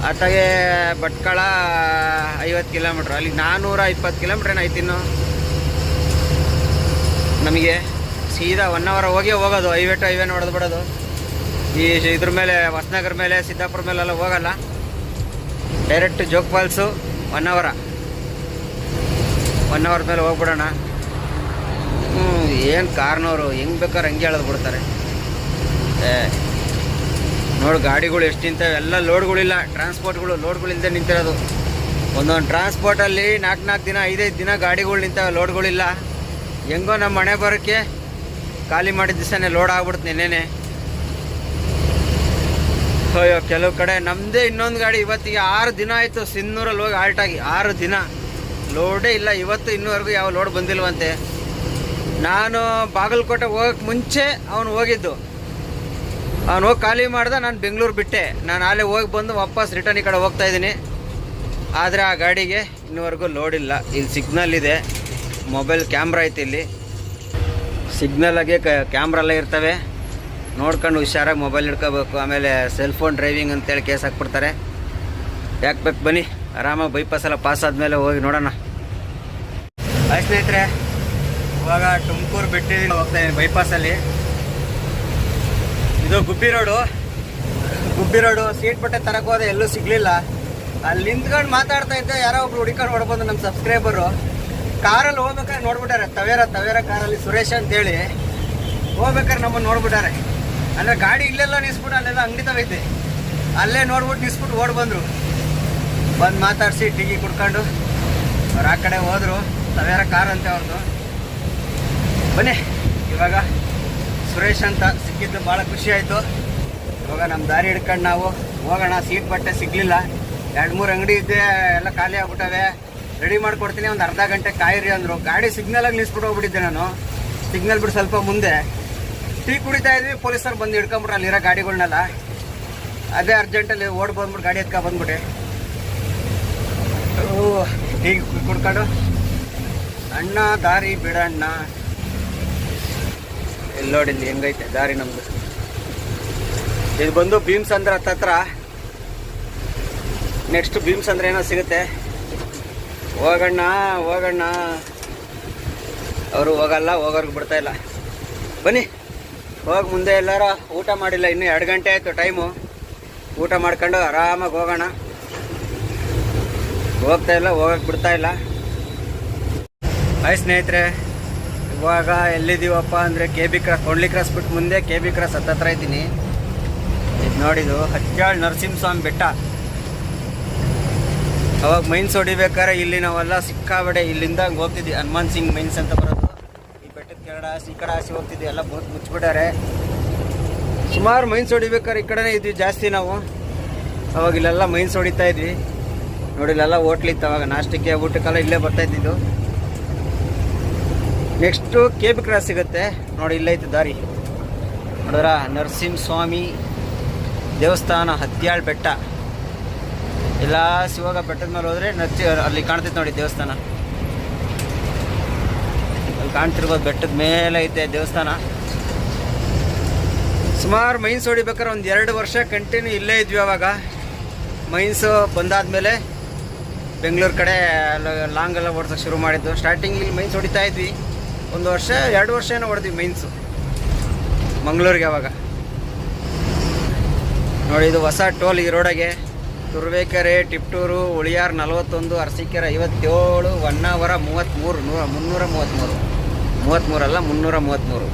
ಆತಾಗೆ ಭಟ್ಕಳ ಐವತ್ತು ಕಿಲೋಮೀಟ್ರ್. ಅಲ್ಲಿ ನಾನ್ನೂರ ಇಪ್ಪತ್ತು ಕಿಲೋಮೀಟ್ರ್ ಏನಾಯ್ತು ಇನ್ನು? ನಮಗೆ ಸೀದಾ ಒನ್ ಅವರ್ ಹೋಗಿ ಹೋಗೋದು. ಹೈವೇ ಟು ಹೈವೇ ನೋಡೋದು ಬಿಡೋದು. ಈ ಇದ್ರ ಮೇಲೆ, ಹೊಸನಗರ ಮೇಲೆ, ಸಿದ್ದಾಪುರ ಮೇಲೆಲ್ಲ ಹೋಗಲ್ಲ. Direct Jog falls one hour one hour ಮೇಲೆ ಹೋಗ್ಬಿಡೋಣ. ಏನು ಕಾರ್ನವರು ಹೆಂಗೆ ಬೇಕಾದ್ರೆ ಹಂಗೆ ಹೇಳೋದು ಬಿಡ್ತಾರೆ. ಏ, ನೋಡಿ, ಗಾಡಿಗಳು ಎಷ್ಟು ನಿಂತವೆ? ಎಲ್ಲ ಲೋಡ್ಗಳಿಲ್ಲ. ಟ್ರಾನ್ಸ್ಪೋರ್ಟ್ಗಳು ಲೋಡ್ಗಳಿಂದ ನಿಂತಿರೋದು. ಒಂದೊಂದು ಟ್ರಾನ್ಸ್ಪೋರ್ಟಲ್ಲಿ ನಾಲ್ಕು ನಾಲ್ಕು ದಿನ, ಐದೈದು ದಿನ ಗಾಡಿಗಳು ನಿಂತವೆ, ಲೋಡ್ಗಳಿಲ್ಲ. ಹೆಂಗೋ ನಮ್ಮ ಮನೆ ಬರೋಕ್ಕೆ ಖಾಲಿ ಮಾಡಿದ ದಿವಸನೇ ಲೋಡ್ ಆಗ್ಬಿಡ್ತು ನಿನ್ನೆನೆ. ಅಯ್ಯೋ, ಕೆಲವು ಕಡೆ ನಮ್ಮದೇ ಇನ್ನೊಂದು ಗಾಡಿ ಇವತ್ತಿಗೆ ಆರು ದಿನ ಆಯಿತು ಸಿನ್ನೂರಲ್ಲಿ ಹೋಗಿ ಆಲ್ಟಾಗಿ ಆರು ದಿನ. ಲೋಡೇ ಇಲ್ಲ. ಇವತ್ತು ಇನ್ನೂವರೆಗೂ ಯಾವ ಲೋಡ್ ಬಂದಿಲ್ವಂತೆ. ನಾನು ಬಾಗಲಕೋಟೆ ಹೋಗಕ್ಕೆ ಮುಂಚೆ ಅವನು ಹೋಗಿದ್ದು. ಅವನು ಹೋಗಿ ಖಾಲಿ ಮಾಡ್ದೆ ನಾನು ಬೆಂಗಳೂರು ಬಿಟ್ಟೆ. ನಾನು ಅಲ್ಲೇ ಹೋಗಿ ಬಂದು ವಾಪಸ್ ರಿಟರ್ನ್ ಈ ಕಡೆ ಹೋಗ್ತಾ ಇದ್ದೀನಿ. ಆದರೆ ಆ ಗಾಡಿಗೆ ಇನ್ನುವರೆಗೂ ಲೋಡ್ ಇಲ್ಲ. ಇಲ್ಲಿ ಸಿಗ್ನಲ್ ಇದೆ. ಮೊಬೈಲ್ ಕ್ಯಾಮ್ರಾ ಐತೆ ಇಲ್ಲಿ. ಸಿಗ್ನಲಾಗೆ ಕ್ಯಾಮ್ರಾ ಎಲ್ಲ ಇರ್ತವೆ. ನೋಡ್ಕೊಂಡು ಹುಷಾರಾಗಿ ಮೊಬೈಲ್ ಹಿಡ್ಕೋಬೇಕು. ಆಮೇಲೆ ಸೆಲ್ ಫೋನ್ ಡ್ರೈವಿಂಗ್ ಅಂತೇಳಿ ಕೇಸ್ ಹಾಕ್ಬಿಡ್ತಾರೆ. ಯಾಕೆ ಬೇಕು ಬನ್ನಿ. ಆರಾಮಾಗಿ ಬೈಪಾಸ್ ಎಲ್ಲ ಪಾಸ್ ಆದಮೇಲೆ ಹೋಗಿ ನೋಡೋಣ. ಆಯ್ತು ಸ್ನೇಹಿತರೆ. ಇವಾಗ ತುಮಕೂರು ಬಿಟ್ಟು ಹೋಗ್ತಾ ಇದ್ದೀನಿ ಬೈಪಾಸಲ್ಲಿ ಇದು Gubbi road. Gubbi road, seat ಬಟ್ಟೆ ತರಕ್ಕೆ ಹೋದೆ ಎಲ್ಲೂ ಸಿಗ್ಲಿಲ್ಲ. ಅಲ್ಲಿ ನಿಂತ್ಕೊಂಡು ಮಾತಾಡ್ತಾ ಇದ್ದೆ, ಯಾರೋ ಒಬ್ರು ಹುಡುಕೊಂಡು ಹೊಡ್ಬೋದು ನಮ್ಮ ಸಬ್ಸ್ಕ್ರೈಬರು ಕಾರಲ್ಲಿ ಹೋಗ್ಬೇಕಾದ್ರೆ ನೋಡ್ಬಿಟ್ಟಾರೆ, ತವೇರ ತವೇರ ಕಾರಲ್ಲಿ ಸುರೇಶ್ ಅಂತೇಳಿ. ಹೋಗ್ಬೇಕಾದ್ರೆ ನಮ್ಮನ್ನು ನೋಡ್ಬಿಟ್ಟಾರೆ. ಅಂದರೆ ಗಾಡಿ ಇಲ್ಲೆಲ್ಲ ನಿಲ್ಸ್ಬಿಟ್ಟು ಅಲ್ಲೆಲ್ಲ ಅಂಗಡಿ ತಗೈತೆ ಅಲ್ಲೇ ನೋಡ್ಬಿಟ್ಟು ನಿಲ್ಸ್ಬಿಟ್ಟು ಓಡ್ ಬಂದರು. ಬಂದು ಮಾತಾಡಿಸಿ, ಟಿಗಿ ಕುಡ್ಕೊಂಡು. ಅವ್ರು ಆ ಕಡೆ ಹೋದರು. ತವೇರ ಕಾರ್ ಅಂತೆ ಅವ್ರದ್ದು ಬನ್ನಿ. ಇವಾಗ ಸುರೇಶ್ ಅಂತ ಸಿಕ್ಕಿದ್ದು ಭಾಳ ಖುಷಿ ಆಯಿತು. ಇವಾಗ ನಮ್ಮ ದಾರಿ ಹಿಡ್ಕೊಂಡು ನಾವು ಹೋಗೋಣ. ಸೀಟ್ ಬಟ್ಟೆ ಸಿಗಲಿಲ್ಲ. ಎರಡು ಮೂರು ಅಂಗಡಿ ಇದ್ದೆ ಎಲ್ಲ ಖಾಲಿ ಆಗ್ಬಿಟ್ಟವೆ. ರೆಡಿ ಮಾಡ್ಕೊಡ್ತೀನಿ. ಒಂದು ಅರ್ಧ ಗಂಟೆ ಕಾಯಿರಿ ಅಂದರು. ಗಾಡಿ ಸಿಗ್ನಲಾಗಿ ನಿಲ್ಸ್ಬಿಟ್ಟು ಹೋಗ್ಬಿಟ್ಟಿದ್ದೆ ನಾನು. ಸಿಗ್ನಲ್ ಬಿಟ್ಟು ಸ್ವಲ್ಪ ಮುಂದೆ. ಟೀ ಕುಡಿತಾ ಇದ್ವಿ. ಪೊಲೀಸರು ಬಂದು ಹಿಡ್ಕೊಂಬಿಟ್ರು ಅಲ್ಲಿರೋ ಗಾಡಿಗಳನ್ನೆಲ್ಲ ಅದೇ ಅರ್ಜೆಂಟಲ್ಲಿ ಓಡ್ ಬಂದ್ಬಿಟ್ಟು ಗಾಡಿ ಎತ್ಕೊ ಬಂದ್ಬಿಟ್ಟೆ. ಟೀ ಕುಡ್ಕೊಂಡು. ಅಣ್ಣ, ದಾರಿ ಬಿಡಣ್ಣ. ಇಲ್ಲಿ ನೋಡಿ ಇಲ್ಲಿ ಹೆಂಗೈತೆ ದಾರಿ ನಮ್ದು. ಇದು ಬಂದು ಭೀಮ್ಸ್ ಅಂದ್ರೆ ಹತ್ತತ್ರ ನೆಕ್ಸ್ಟ್ ಭೀಮ್ಸ್ ಅಂದ್ರೆ ಏನೋ ಸಿಗುತ್ತೆ. ಹೋಗಣ್ಣ ಹೋಗಣ್ಣ. ಅವರು ಹೋಗಲ್ಲ, ಹೋಗೋರ್ಗೆ ಬಿಡ್ತಾ ಇಲ್ಲ. ಬನ್ನಿ, ಹೋಗಿ ಮುಂದೆ ಎಲ್ಲಾರ. ಊಟ ಮಾಡಿಲ್ಲ, ಇನ್ನೂ ಎರಡು ಗಂಟೆ ಆಯಿತು ಟೈಮು ಊಟ ಮಾಡ್ಕೊಂಡು ಆರಾಮಾಗಿ ಹೋಗೋಣ. ಹೋಗ್ತಾ ಇಲ್ಲ ಹೋಗಕ್ಕೆ ಬಿಡ್ತಾ ಇಲ್ಲ. ಹಾಯ್ ಸ್ನೇಹಿತರೆ. ಇವಾಗ ಎಲ್ಲಿದ್ದೀವಪ್ಪ ಅಂದರೆ K B cross Kondli cross ಬಿಟ್ಟು ಮುಂದೆ ಕೆ ಬಿ ಕ್ರಾಸ್ ಹತ್ತತ್ರ ಇದ್ದೀನಿ. ಇದು ನೋಡಿದು ಹಚ್ಚಾಳ್ ನರಸಿಂಹಸ್ವಾಮಿ ಬೆಟ್ಟ. ಅವಾಗ ಮೈನ್ಸ್ ಹೊಡಿಬೇಕಾದ್ರೆ ಇಲ್ಲಿ ನಾವೆಲ್ಲ ಸಿಕ್ಕಾಬಡೆ ಇಲ್ಲಿಂದ ಹಂಗೆ ಹೋಗ್ತಿದ್ವಿ. ಹನುಮಾನ್ ಸಿಂಗ್ ಮೈನ್ಸ್ ಅಂತ ಬರೋದು. ಈ ಬೆಟ್ಟದ ಕೆರಡ ಆಸೆ, ಈ ಕಡೆ ಆಸೆ ಹೋಗ್ತಿದ್ವಿ. ಎಲ್ಲ ಬೋತ್ ಮುಚ್ಚಿಬಿಟ್ಟಾರೆ ಸುಮಾರು ಮೈನ್ಸ್ ಹೊಡಿಬೇಕಾದ್ರೆ ಈ ಕಡೆನೇ ಇದ್ವಿ ಜಾಸ್ತಿ ನಾವು. ಅವಾಗ ಇಲ್ಲೆಲ್ಲ ಮೈನ್ಸ್ ಹೊಡಿತಾ ಇದ್ವಿ. ನೋಡಿ, ಇಲ್ಲೆಲ್ಲ ಹೋಟ್ಲಿತ್ತು ಅವಾಗ. ನಾಷ್ಟಕ್ಕೆ ಊಟಕ್ಕೆಲ್ಲ ಇಲ್ಲೇ ಬರ್ತಾ ಇದ್ದಿದ್ದು. ನೆಕ್ಸ್ಟು ಕೆ ಕ್ರಾಸ್ ಸಿಗುತ್ತೆ. ನೋಡಿ ಇಲ್ಲೈತೆ ದಾರಿ. ನೋಡಿದ್ರ? ನರಸಿಂಹ ಸ್ವಾಮಿ ದೇವಸ್ಥಾನ ಹತ್ಯಾಳ್ ಬೆಟ್ಟ. ಎಲ್ಲ ಶಿವಾಗ ಬೆಟ್ಟದ ಮೇಲೆ ಹೋದ್ರೆ ನರ್ಸಿ ಅಲ್ಲಿ ಕಾಣ್ತೈತೆ ನೋಡಿ ದೇವಸ್ಥಾನ. ಅಲ್ಲಿ ಕಾಣ್ತಿರ್ಬೋದು ಬೆಟ್ಟದ ಮೇಲೆ ಐತೆ ದೇವಸ್ಥಾನ. ಸುಮಾರು ಮೈನ್ಸ್ ಹೊಡಿಬೇಕಾದ್ರೆ ಒಂದು ಎರಡು ವರ್ಷ ಕಂಟಿನ್ಯೂ ಇಲ್ಲೇ ಇದ್ವಿ ಅವಾಗ. ಮೈನ್ಸು ಬಂದಾದ್ಮೇಲೆ ಬೆಂಗಳೂರು ಕಡೆ ಲಾಂಗ್ ಎಲ್ಲ ಓಡಿಸೋಕೆ ಶುರು ಮಾಡಿದ್ದು. ಸ್ಟಾರ್ಟಿಂಗ್ ಇಲ್ಲಿ ಮೈನ್ಸ್ ಹೊಡಿತಾ ಇದ್ವಿ. ಒಂದು ವರ್ಷ, ಎರಡು ವರ್ಷ ಏನೋ ಹೊಡೆದಿವಿ ಮೀನ್ಸು ಮಂಗಳೂರಿಗೆ ಅವಾಗ. ನೋಡಿ, ಇದು ಹೊಸ ಟೋಲ್ ಈ ರೋಡಗೆ. ತುರ್ಬೇಕರೆ ಟಿಪ್ಟೂರು, ಉಳಿಯಾರ್ ನಲವತ್ತೊಂದು, ಅರಸೀಕೆರೆ ಐವತ್ತೇಳು, ಹೊನ್ನಾವರ ಮೂವತ್ತ್ಮೂರು ನೂರ ಮುನ್ನೂರ ಮೂವತ್ತ್ಮೂರು ಮೂವತ್ತ್ಮೂರಲ್ಲ ಮುನ್ನೂರ ಮೂವತ್ತ್ಮೂರು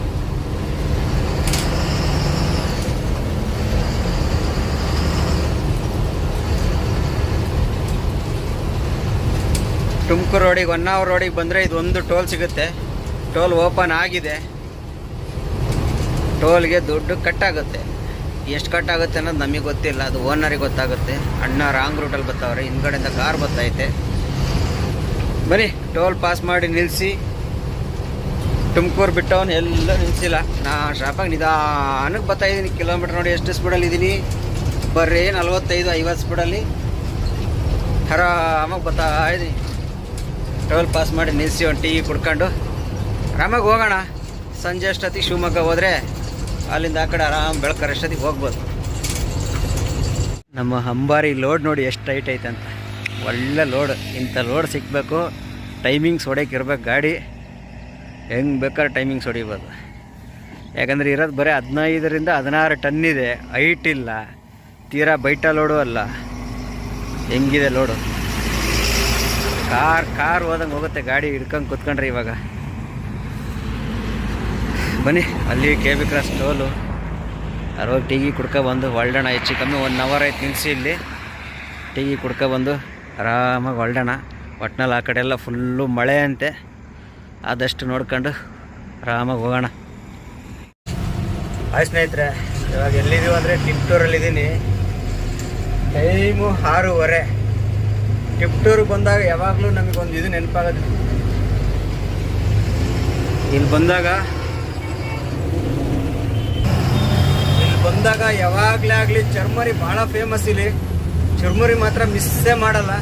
ತುಮಕೂರು ರೋಡಿಗೆ, ಹೊನ್ನಾವರ ರೋಡಿಗೆ ಬಂದರೆ ಇದು ಒಂದು ಟೋಲ್ ಸಿಗುತ್ತೆ. ಟೋಲ್ ಓಪನ್ ಆಗಿದೆ. ಟೋಲ್ಗೆ ದುಡ್ಡು ಕಟ್ಟಾಗುತ್ತೆ. ಎಷ್ಟು ಕಟ್ಟಾಗುತ್ತೆ ಅನ್ನೋದು ನಮಗೆ ಗೊತ್ತಿಲ್ಲ. ಅದು ಓನರಿಗೆ ಗೊತ್ತಾಗುತ್ತೆ. ಅಣ್ಣ ರಾಂಗ್ ರೂಟಲ್ಲಿ ಬರ್ತಾವ್ರೆ ಹಿಂದ್ಗಡೆಯಿಂದ ಕಾರ್ ಬರ್ತೈತೆ ಬನ್ನಿ, ಟೋಲ್ ಪಾಸ್ ಮಾಡಿ ನಿಲ್ಲಿಸಿ ತುಮಕೂರು ಬಿಟ್ಟವನು ಎಲ್ಲ ನಿಲ್ಲಿಸಿಲ್ಲ ನಾ ಶಾಪಾಗಿ ನಿಧಾನಕ್ಕೆ ಬರ್ತಾ ಇದ್ದೀನಿ. ಕಿಲೋಮೀಟ್ರ್ ನೋಡಿ ಎಷ್ಟು ಸ್ಪೀಡಲ್ಲಿ ಇದ್ದೀನಿ. ಬರ್ರಿ, ನಲ್ವತ್ತೈದು, ಐವತ್ತು ಸ್ಪೀಡಲ್ಲಿ ಆರಾಮಾಗಿ ಬರ್ತಾ ಇದ್ದೀನಿ. ಟೋಲ್ ಪಾಸ್ ಮಾಡಿ ನಿಲ್ಲಿಸಿ ಒಂದು ಟೀ ಕುಡ್ಕೊಂಡು. ಆರಾಮಾಗಿ ಹೋಗೋಣ. ಸಂಜೆ ಅಷ್ಟೊತ್ತಿಗೆ ಶಿವಮೊಗ್ಗ ಹೋದರೆ ಅಲ್ಲಿಂದ ಆ ಕಡೆ ಆರಾಮ್ ಬೆಳಕರ ಅಷ್ಟೊತ್ತಿಗೆ ಹೋಗ್ಬೋದು. ನಮ್ಮ ಅಂಬಾರಿ ಲೋಡ್ ನೋಡಿ ಎಷ್ಟು ಟೈಟ್ ಐತೆ ಅಂತ. ಒಳ್ಳೆ ಲೋಡ್, ಇಂಥ ಲೋಡ್ ಸಿಕ್ಕಬೇಕು ಟೈಮಿಂಗ್ಸ್ ಹೊಡೆಯಕ್ಕೆ ಇರ್ಬೇಕು ಗಾಡಿ. ಹೆಂಗೆ ಬೇಕಾದ್ರೆ ಟೈಮಿಂಗ್ಸ್ ಹೊಡಿಬೋದು. ಯಾಕಂದರೆ ಇರೋದು ಬರೀ ಹದಿನೈದರಿಂದ ಹದಿನಾರು ಟನ್ ಇದೆ. ಹೈಟ್ ಇಲ್ಲ. ತೀರಾ ಬೈಟ ಲೋಡು ಅಲ್ಲ. ಹೆಂಗಿದೆ ಲೋಡು? ಕಾರ್ ಕಾರ್ ಹೋದಂಗೆ ಹೋಗುತ್ತೆ ಗಾಡಿ ಹಿಡ್ಕೊಂಡು ಕುತ್ಕೊಂಡ್ರೆ ಇವಾಗ. ಬನ್ನಿ, ಅಲ್ಲಿ ಕೆ ಬಿ ಕ್ರಾಸ್ ಟೋಲು ಅರವತ್ತು ಕುಡ್ಕೊ ಬಂದು, ಒಳ್ಳೆಣ, ಹೆಚ್ಚು ಕಮ್ಮಿ ಒನ್ ಅವರ್ ಆಯ್ತು ನಿಲ್ಲಿಸಿ ಇಲ್ಲಿ. ಟೀಗಿ ಕುಡ್ಕೊಬಂದು ಆರಾಮಾಗಿ ಹೊಲ್ಡೋಣ ಒಟ್ನಲ್ಲಿ ಆ ಕಡೆ ಎಲ್ಲ ಫುಲ್ಲು ಮಳೆ ಅಂತೆ. ಆದಷ್ಟು ನೋಡ್ಕೊಂಡು ಆರಾಮಾಗಿ ಹೋಗೋಣ. ಹಾಯ್ ಸ್ನೇಹಿತರೆ, ಇವಾಗ ಎಲ್ಲಿದ್ದೀವಿ ಅಂದರೆ ಟಿಪ್ಟೂರಲ್ಲಿದ್ದೀನಿ ಟೈಮು ಆರೂವರೆ. ಟಿಪ್ಟೂರಿಗೆ ಬಂದಾಗ ಯಾವಾಗಲೂ ನಮಗೊಂದು ಇದು ನೆನಪಾಗುತ್ತೆ. ಇಲ್ಲಿ ಬಂದಾಗ ಇಲ್ಲಿ ಬಂದಾಗ ಯಾವಾಗಲೇ ಆಗಲಿ ಚರ್ಮರಿ ಭಾಳ ಫೇಮಸ್ ಇಲ್ಲಿ. ಚುರ್ಮುರಿ ಮಾತ್ರ ಮಿಸ್ಸೇ ಮಾಡಲ್ಲ.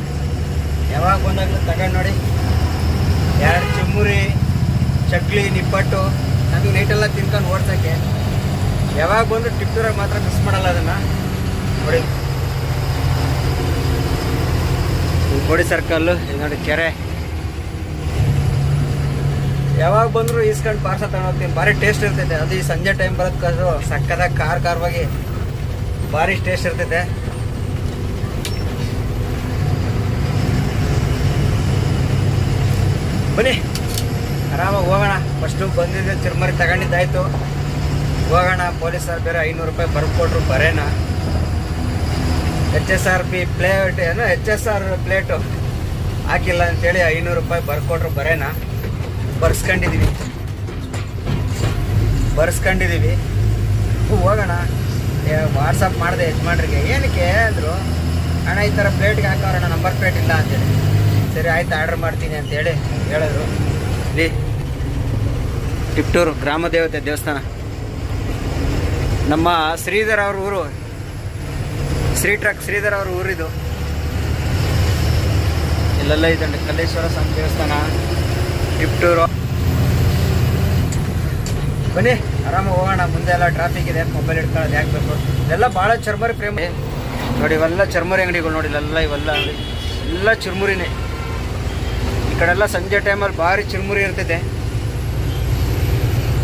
ಯಾವಾಗ ಬಂದಾಗಲೂ ತಗೊಂಡು ನೋಡಿ. ಎರಡು ಚುರ್ಮುರಿ, ಚಕ್ಲಿ, ನಿಪ್ಪಟ್ಟು ನಮಗೆ ನೈಟೆಲ್ಲ ತಿನ್ಕೊಂಡು ಓಡ್ಸೋಕ್ಕೆ. ಯಾವಾಗ ಬಂದರೂ ಟಿಪ್ಟೂರಾಗ ಮಾತ್ರ ಮಿಸ್ ಮಾಡಲ್ಲ ಅದನ್ನು. ನೋಡಿ. ಗೋಡಿ ಸರ್ಕಲ್ಲು ಇದು ನೋಡಿ ಕೆರೆ. ಯಾವಾಗ ಬಂದರೂ ಈಸ್ಕೊಂಡು ಪಾರ್ಸಲ್ ತಗೊಂಡು ಹೋಗ್ತೀನಿ ಭಾರಿ ಟೇಸ್ಟ್ ಇರ್ತೈತೆ. ಅದು ಈ ಸಂಜೆ ಟೈಮ್ ಬರೋದಕ್ಕಾದ್ರು ಸಕ್ಕದಾಗ ಕಾರ್ ಕಾರವಾಗಿ ಭಾರಿ ಟೇಸ್ಟ್ ಇರ್ತೈತೆ. ಬನ್ನಿ. ಆರಾಮಾಗಿ ಹೋಗೋಣ. ಫಸ್ಟು ಬಂದಿದ್ದೆ ಚಿರ್ಮರಿ ತಗೊಂಡಿದ್ದಾಯ್ತು. ಹೋಗೋಣ. ಪೊಲೀಸರು ಬೇರೆ ಐನೂರು ರೂಪಾಯಿ ಬರ್ಕೊಟ್ರು ಬರೇನ? H S R P plate ಏನೋ? ಎಚ್ ಎಸ್ ಆರ್ ಪ್ಲೇಟು ಹಾಕಿಲ್ಲ ಅಂತೇಳಿ ಐನೂರು ರೂಪಾಯಿ ಬರ್ಕೊಟ್ರು ಬರೇನ? ಬರ್ಸ್ಕೊಂಡಿದ್ದೀವಿ ಬರ್ಸ್ಕೊಂಡಿದ್ದೀವಿ ಹೋಗೋಣ. ವಾಟ್ಸಪ್ ಮಾಡಿದೆ ಯಜಮಾನ್ರಿಗೆ. ಏನಕ್ಕೆ ಅಂದರು, ಅಣ್ಣ, ಈ ಥರ ಪ್ಲೇಟ್ಗೆ ಹಾಕೋರಣ ನಂಬರ್ ಪ್ಲೇಟ್ ಇಲ್ಲ ಅಂತೇಳಿ. ಸರಿ, ಆಯ್ತು ಆರ್ಡ್ರ್ ಮಾಡ್ತೀನಿ ಅಂತೇಳಿ ಹೇಳಿದ್ರು. ಇಲ್ಲಿ ಟಿಪ್ಟೂರು, ಗ್ರಾಮ ದೇವತೆ ದೇವಸ್ಥಾನ. ನಮ್ಮ ಶ್ರೀಧರ್ ಅವ್ರ ಊರು. ಶ್ರೀ ಟ್ರಕ್ ಶ್ರೀಧರ್ ಅವ್ರ ಊರಿದು. ಇಲ್ಲೆಲ್ಲ ಇದ್ದಂಡೆ ಕಲ್ಲೇಶ್ವರ ಸ್ವಾಮಿ ದೇವಸ್ಥಾನ. ಬನ್ನಿ, ಆರಾಮಾಗಿ ಹೋಗೋಣ. ಮುಂದೆ ಎಲ್ಲ ಟ್ರಾಫಿಕ್ ಇದೆ ಮೊಬೈಲ್ ಇಟ್ಕೊಳ್ಳೋದು ಯಾಕೆ ಬೇಕು? ಇದೆಲ್ಲ ಭಾಳ ಚರ್ಮರಿ ಪ್ರೇಮ. ನೋಡಿ, ಇವೆಲ್ಲ ಚರ್ಮರಿ ಅಂಗಡಿಗಳು ನೋಡಿ, ಇಲ್ಲೆಲ್ಲ, ಇವೆಲ್ಲ ಎಲ್ಲ ಚುರ್ಮುರಿನೇ. ಈ ಕಡೆಲ್ಲ ಸಂಜೆ ಟೈಮಲ್ಲಿ ಭಾರಿ ಚುರ್ಮುರಿ ಇರ್ತೈತೆ.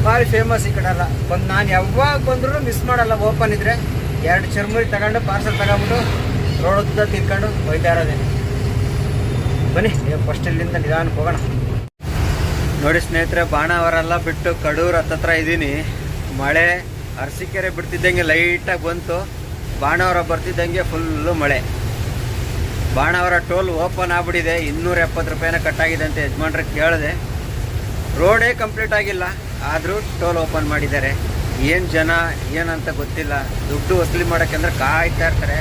ಭಾರಿ ಫೇಮಸ್ ಈ ಕಡೆ ಎಲ್ಲ ಬಂದು ನಾನು ಯಾವಾಗ ಬಂದ್ರೂ ಮಿಸ್ ಮಾಡಲ್ಲ. ಓಪನ್ ಇದ್ರೆ ಎರಡು ಚುರ್ಮುರಿ ತಗೊಂಡು ಪಾರ್ಸಲ್ ತಗೊಂಬಿಟ್ಟು ರೋಡ್ ಉದ್ದ ತಿನ್ಕೊಂಡು ಹೋಯ್ತಾ ಇರೋದೇ. ಬನ್ನಿ ಫಸ್ಟ್ ಇಲ್ಲಿಂದ ನಿಧಾನಕ್ಕೆ ಹೋಗೋಣ. ನೋಡಿ ಸ್ನೇಹಿತರೆ, ಬಾಣಾವರೆಲ್ಲ ಬಿಟ್ಟು ಕಡೂರು ಹತ್ತತ್ರ ಇದ್ದೀನಿ. ಮಳೆ ಅರಸಿಕೆರೆ ಬಿಡ್ತಿದ್ದಂಗೆ ಲೈಟಾಗಿ ಬಂತು. ಬಾಣಾವರ ಬರ್ತಿದ್ದಂಗೆ ಫುಲ್ಲು ಮಳೆ. ಬಾಣಾವರ ಟೋಲ್ ಓಪನ್ ಆಗ್ಬಿಟ್ಟಿದೆ. ಇನ್ನೂರ ಎಪ್ಪತ್ತು ರೂಪಾಯಿನ ಕಟ್ಟಾಗಿದೆ ಅಂತ ಯಜಮಾನ್ರಿಗೆ ಕೇಳಿದೆ. ರೋಡೇ ಕಂಪ್ಲೀಟ್ ಆಗಿಲ್ಲ. ಆದರೂ ಟೋಲ್ ಓಪನ್ ಮಾಡಿದ್ದಾರೆ. ಏನು ಜನ, ಏನಂತ ಗೊತ್ತಿಲ್ಲ. ದುಡ್ಡು ವಸೂಲಿ ಮಾಡೋಕ್ಕೆ ಅಂದ್ರೆ ಕಾಯ್ತಾ ಇರ್ತಾರೆ.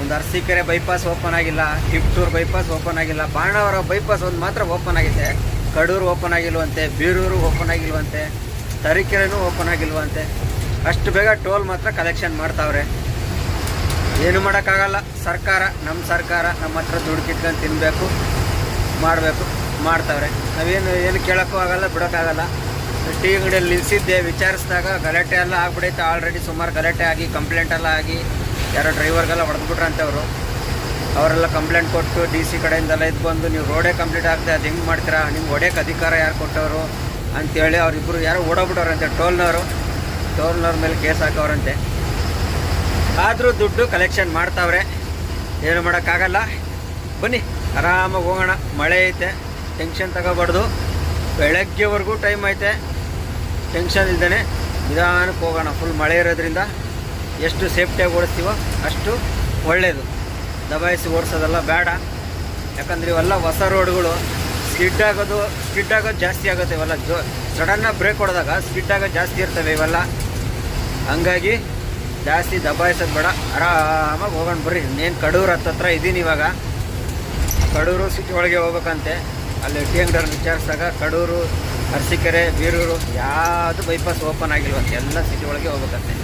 ಒಂದು ಅರಸಿಕೆರೆ ಬೈಪಾಸ್ ಓಪನ್ ಆಗಿಲ್ಲ. ಟಿಪ್ಟೂರ್ ಬೈಪಾಸ್ ಓಪನ್ ಆಗಿಲ್ಲ. ಬಾಣಾವರ ಬೈಪಾಸ್ ಒಂದು ಮಾತ್ರ ಓಪನ್ ಆಗಿದೆ. ಕಡೂರು ಓಪನ್ ಆಗಿಲ್ವಂತೆ, ಬೀರೂರು ಓಪನ್ ಆಗಿಲ್ವಂತೆ, ತರೀಕೆರೆನೂ ಓಪನ್ ಆಗಿಲ್ವಂತೆ, ಅಷ್ಟು ಬೇಗ ಟೋಲ್ ಮಾತ್ರ ಕಲೆಕ್ಷನ್ ಮಾಡ್ತಾವ್ರೆ. ಏನು ಮಾಡೋಕ್ಕಾಗಲ್ಲ, ಸರ್ಕಾರ ನಮ್ಮ ಸರ್ಕಾರ ನಮ್ಮ ಹತ್ರ ದುಡ್ಡು ಕಿತ್ಕೊಂಡು ತಿನ್ನಬೇಕು ಮಾಡಬೇಕು, ಮಾಡ್ತಾವ್ರೆ. ನಾವೇನು, ಏನು ಕೇಳೋಕ್ಕೂ ಆಗಲ್ಲ, ಬಿಡೋಕ್ಕಾಗಲ್ಲ. ಟೀ ಅಂಗಡಿಯಲ್ಲಿ ನಿಲ್ಲಿಸಿದ್ದೆ ವಿಚಾರಿಸಿದಾಗ ಗಲಾಟೆ ಎಲ್ಲ ಆಗ್ಬಿಡೈತೆ. ಆಲ್ರೆಡಿ ಸುಮಾರು ಗಲಾಟೆ ಆಗಿ ಕಂಪ್ಲೇಂಟ್ ಎಲ್ಲ ಆಗಿ, ಯಾರೋ ಡ್ರೈವರ್ಗೆಲ್ಲ ಹೊಡೆದ್ಬಿಟ್ರಂತೆ ಅವರು. ಅವರೆಲ್ಲ ಕಂಪ್ಲೇಂಟ್ ಕೊಟ್ಟು ಡಿ ಸಿ ಕಡೆಯಿಂದೆಲ್ಲ ಇದು ಬಂದು ನೀವು ರೋಡೇ ಕಂಪ್ಲೀಟ್ ಆಗ್ತದೆ ಅದು ಹೆಂಗೆ ಮಾಡ್ತೀರಾ? ನಿಮ್ಗೆ ಒಡೆಯಕ್ಕೆ ಅಧಿಕಾರ ಯಾರು ಕೊಟ್ಟವರು? ಅಂತೇಳಿ ಅವರಿಬ್ಬರು ಯಾರೋ ಓಡೋಗ್ಬಿಟ್ಟವ್ರಂತೆ, ಟೋಲ್ನವರು. ಟೋಲ್ನವ್ರ ಮೇಲೆ ಕೇಸ್ ಹಾಕೋರಂತೆ ಆದರೂ ದುಡ್ಡು ಕಲೆಕ್ಷನ್ ಮಾಡ್ತಾವ್ರೆ. ಏನು ಮಾಡೋಕ್ಕಾಗಲ್ಲ. ಬನ್ನಿ, ಆರಾಮಾಗಿ ಹೋಗೋಣ. ಮಳೆ ಐತೆ ಟೆನ್ಷನ್ ತಗೋಬಾರ್ದು. ಬೆಳಗ್ಗೆವರೆಗೂ ಟೈಮ್ ಐತೆ. ಟೆನ್ಷನ್ ಇಲ್ದೇ ನಿಧಾನಕ್ಕೆ ಹೋಗೋಣ. ಫುಲ್ ಮಳೆ ಇರೋದ್ರಿಂದ ಎಷ್ಟು ಸೇಫ್ಟಿಯಾಗಿ ಓಡಿಸ್ತೀವೋ ಅಷ್ಟು ಒಳ್ಳೆಯದು ದಬಾಯಿಸಿ ಓಡಿಸೋದೆಲ್ಲ ಬೇಡ. ಯಾಕಂದ್ರೆ ಇವೆಲ್ಲ ಹೊಸ ರೋಡ್ಗಳು. ಸ್ಕಿಡ್ ಆಗೋದು ಸ್ಕಿಡ್ ಆಗೋದು ಜಾಸ್ತಿ ಆಗುತ್ತೆ ಇವೆಲ್ಲ. ಜೋ ಸಡನ್ನಾಗಿ ಬ್ರೇಕ್ ಹೊಡೆದಾಗ ಸ್ಕಿಡ್ ಆಗೋದು ಜಾಸ್ತಿ ಇರ್ತವೆ ಇವೆಲ್ಲ. ಹಂಗಾಗಿ ಜಾಸ್ತಿ ದಬಾಯಿಸೋದು ಬೇಡ. ಆರಾಮಾಗಿ ಹೋಗೋಣ ಬರ್ರಿ. ಇನ್ನೇನು ಕಡೂರು ಹತ್ತತ್ರ ಇದ್ದೀನಿ ಇವಾಗ. ಕಡೂರು ಸಿಟಿ ಒಳಗೆ ಹೋಗ್ಬೇಕಂತೆ. ಅಲ್ಲಿ ಟಿ ಅಂಗಡಿ ವಿಚಾರಿಸಿದಾಗ ಕಡೂರು, ಅರಸೀಕೆರೆ, ಬೀರೂರು ಯಾವುದು ಬೈಪಾಸ್ ಓಪನ್ ಆಗಿಲ್ವಂತೆ. ಎಲ್ಲ ಸಿಟಿ ಒಳಗೆ ಹೋಗ್ಬೇಕಂತೆ.